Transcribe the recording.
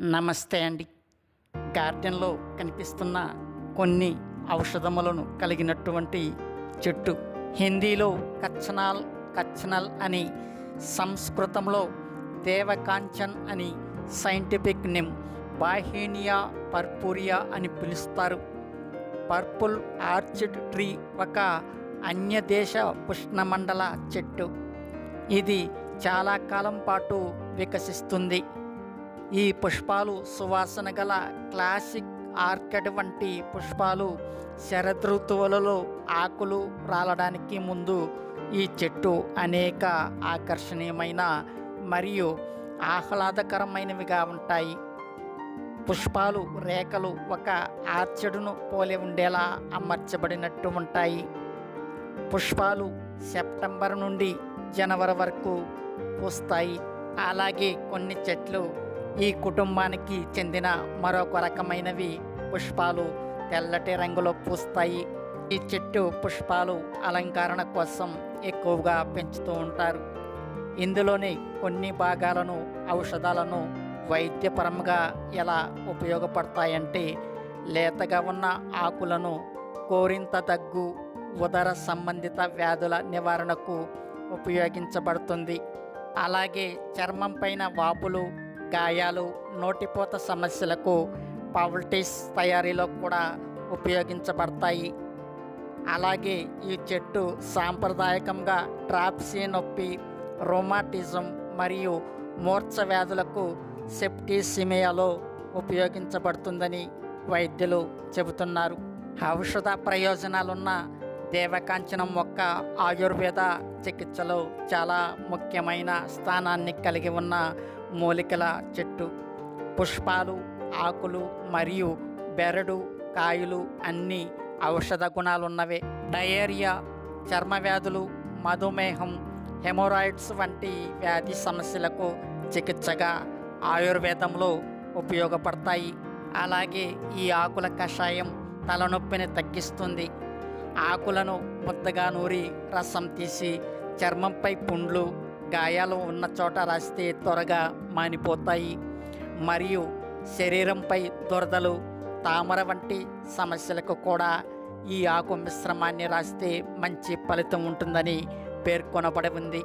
నమస్తే అండి. గార్డెన్లో కనిపిస్తున్న కొన్ని ఔషధములను కలిగినటువంటి చెట్టు. హిందీలో కచ్చనాల్ కచ్చనల్ అని సంస్కృతంలో దేవకాంచన్ అని సైంటిఫిక్ నేమ్ బాహేనియా పర్పూరియా అని పిలుస్తారు. పర్పుల్ ఆర్చిడ్ ట్రీ ఒక అన్యదేశ ఉష్ణమండల చెట్టు. ఇది చాలా కాలం పాటు వికసిస్తుంది. ఈ పుష్పాలు సువాసన గల క్లాసిక్ ఆర్కిడ్ వంటి పుష్పాలు శరదృతువులలో ఆకులు రాలడానికి ముందు ఈ చెట్టు అనేక ఆకర్షణీయమైన మరియు ఆహ్లాదకరమైనవిగా ఉంటాయి. పుష్పాలు రేఖలు ఒక ఆర్చడును పోలి ఉండేలా అమర్చబడినట్టు ఉంటాయి. పుష్పాలు సెప్టెంబర్ నుండి జనవరి వరకు పూస్తాయి. అలాగే కొన్ని చెట్లు ఈ కుటుంబానికి చెందిన మరొక రకమైనవి పుష్పాలు తెల్లటి రంగులో పూస్తాయి. ఈ చెట్టు పుష్పాలు అలంకరణ కోసం ఎక్కువగా పెంచుతూ ఉంటారు. ఇందులోని కొన్ని భాగాలను ఔషధాలను వైద్యపరంగా ఎలా ఉపయోగపడతాయంటే లేతగా ఉన్న ఆకులను కోరింత దగ్గు ఉదర సంబంధిత వ్యాధుల నివారణకు ఉపయోగించబడుతుంది. అలాగే చర్మం పైన వాపులు గాయాలు నోటిపోత సమస్యలకు పవల్టీస్ తయారీలో కూడా ఉపయోగించబడతాయి. అలాగే ఈ చెట్టు సాంప్రదాయకంగా ట్రాప్సీ నొప్పి రొమాటిజం మరియు మూర్ఛ వ్యాధులకు సెప్టిసిమియాలో ఉపయోగించబడుతుందని వైద్యులు చెబుతున్నారు. ఔషధ ప్రయోజనాలున్న దేవకాంచనం మొక్క ఆయుర్వేద చికిత్సలో చాలా ముఖ్యమైన స్థానాన్ని కలిగి ఉన్న మూలికల చెట్టు పుష్పాలు ఆకులు మరియు బెరడు కాయలు అన్నీ ఔషధ గుణాలున్నవే. డయేరియా చర్మ వ్యాధులు మధుమేహం హెమోరాయిడ్స్ వంటి వ్యాధి సమస్యలకు చికిత్సగా ఆయుర్వేదంలో ఉపయోగపడతాయి. అలాగే ఈ ఆకుల కషాయం తలనొప్పిని తగ్గిస్తుంది. ఆకులను ముద్దగా నూరి రసం తీసి చర్మంపై పుండ్లు గాయాలు ఉన్న చోట రాస్తే త్వరగా మానిపోతాయి. మరియు శరీరంపై దురదలు తామర వంటి సమస్యలకు కూడా ఈ ఆకు మిశ్రమాన్ని రాస్తే మంచి ఫలితం ఉంటుందని పేర్కొనబడి ఉంది.